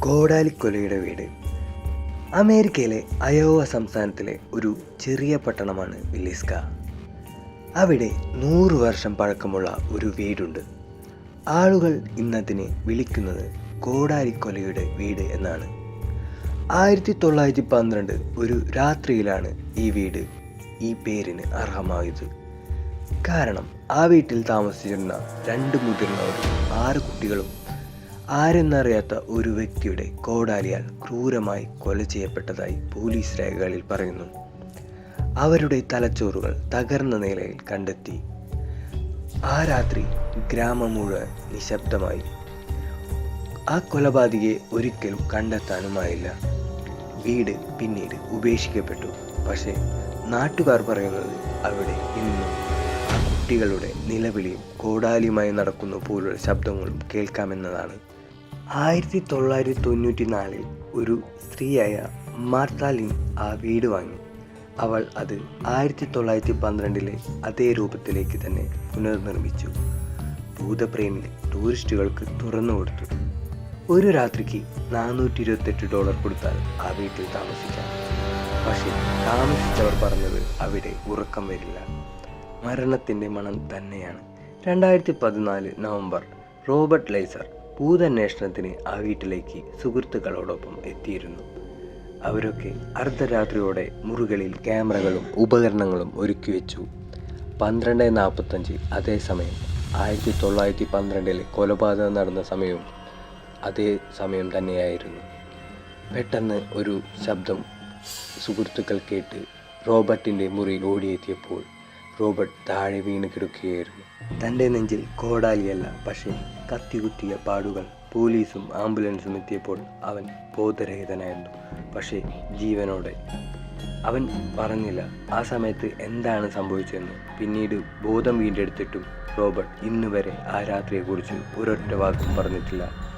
കോടാലിക്കൊലയുടെ വീട്. അമേരിക്കയിലെ അയോവ സംസ്ഥാനത്തിലെ ഒരു ചെറിയ പട്ടണമാണ് വില്ലിസ്ക. അവിടെ നൂറ് വർഷം പഴക്കമുള്ള ഒരു വീടുണ്ട്. ആളുകൾ ഇന്നതിനെ വിളിക്കുന്നത് കോടാലിക്കൊലയുടെ വീട് എന്നാണ്. ആയിരത്തി തൊള്ളായിരത്തി പന്ത്രണ്ട് ഒരു രാത്രിയിലാണ് ഈ വീട് ഈ പേരിന് അർഹമായത്. കാരണം ആ വീട്ടിൽ താമസിച്ചിരുന്ന രണ്ട് മുതിർന്നവരും ആറ് കുട്ടികളും ആരെന്നറിയാത്ത ഒരു വ്യക്തിയുടെ കോടാലിയാൽ ക്രൂരമായി കൊല ചെയ്യപ്പെട്ടതായി പോലീസ് രേഖകളിൽ പറയുന്നു. അവരുടെ തലച്ചോറുകൾ തകർന്ന നിലയിൽ കണ്ടെത്തി. ആ രാത്രി ഗ്രാമം മുഴുവൻ നിശബ്ദമായി. ആ കൊലപാതകയെ ഒരിക്കലും കണ്ടെത്താനുമായില്ല. വീട് പിന്നീട് ഉപേക്ഷിക്കപ്പെട്ടു. പക്ഷേ നാട്ടുകാർ പറയുന്നത് അവിടെ ഇന്നും ആ കുട്ടികളുടെ നിലവിളിയും കോടാലിയുമായി നടക്കുന്ന പോലുള്ള ശബ്ദങ്ങളും കേൾക്കാമെന്നതാണ്. ആയിരത്തി തൊള്ളായിരത്തി തൊണ്ണൂറ്റി നാലിൽ ഒരു സ്ത്രീയായ മാർത്താലിൻ ആ വീട് വാങ്ങി. അവൾ അത് ആയിരത്തി തൊള്ളായിരത്തി പന്ത്രണ്ടിലെ അതേ രൂപത്തിലേക്ക് തന്നെ പുനർനിർമ്മിച്ചു. ഭൂതപ്രേമി ടൂറിസ്റ്റുകൾക്ക് തുറന്നു കൊടുത്തു. ഒരു രാത്രിക്ക് നാനൂറ്റി ഇരുപത്തെട്ട് ഡോളർ കൊടുത്താൽ ആ വീട്ടിൽ താമസിക്കാം. പക്ഷേ താമസിച്ചവർ പറഞ്ഞത് അവിടെ ഉറക്കം വരില്ല. മരണത്തിന്റെ മണം തന്നെയാണ്. രണ്ടായിരത്തി പതിനാല് നവംബർ റോബർട്ട് ലൈസർ ഭൂതന്വേഷണത്തിന് ആ വീട്ടിലേക്ക് സുഹൃത്തുക്കളോടൊപ്പം എത്തിയിരുന്നു. അവരൊക്കെ അർദ്ധരാത്രിയോടെ മുറികളിൽ ക്യാമറകളും ഉപകരണങ്ങളും ഒരുക്കി വെച്ചു. പന്ത്രണ്ട് നാൽപ്പത്തഞ്ച് അതേസമയം ആയിരത്തി തൊള്ളായിരത്തി പന്ത്രണ്ടിലെ കൊലപാതകം നടന്ന സമയവും അതേ സമയം തന്നെയായിരുന്നു. പെട്ടെന്ന് ഒരു ശബ്ദം സുഹൃത്തുക്കൾ കേട്ട് റോബർട്ടിന്റെ മുറിയിൽ ഓടിയെത്തിയപ്പോൾ റോബർട്ട് താഴെ വീണ് കിടക്കുകയായിരുന്നു. തന്റെ നെഞ്ചിൽ കോടാലിയല്ല പക്ഷേ കത്തികുത്തിയ പാടുകൾ. പോലീസും ആംബുലൻസും എത്തിയപ്പോൾ അവൻ ബോധരഹിതനായിരുന്നു. പക്ഷേ ജീവനോടെ. അവൻ പറഞ്ഞില്ല ആ സമയത്ത് എന്താണ് സംഭവിച്ചതെന്ന്. പിന്നീട് ബോധം വീണ്ടെടുത്തിട്ടും റോബർട്ട് ഇന്നുവരെ ആ രാത്രിയെക്കുറിച്ച് ഒരൊറ്റ വാക്കും പറഞ്ഞിട്ടില്ല.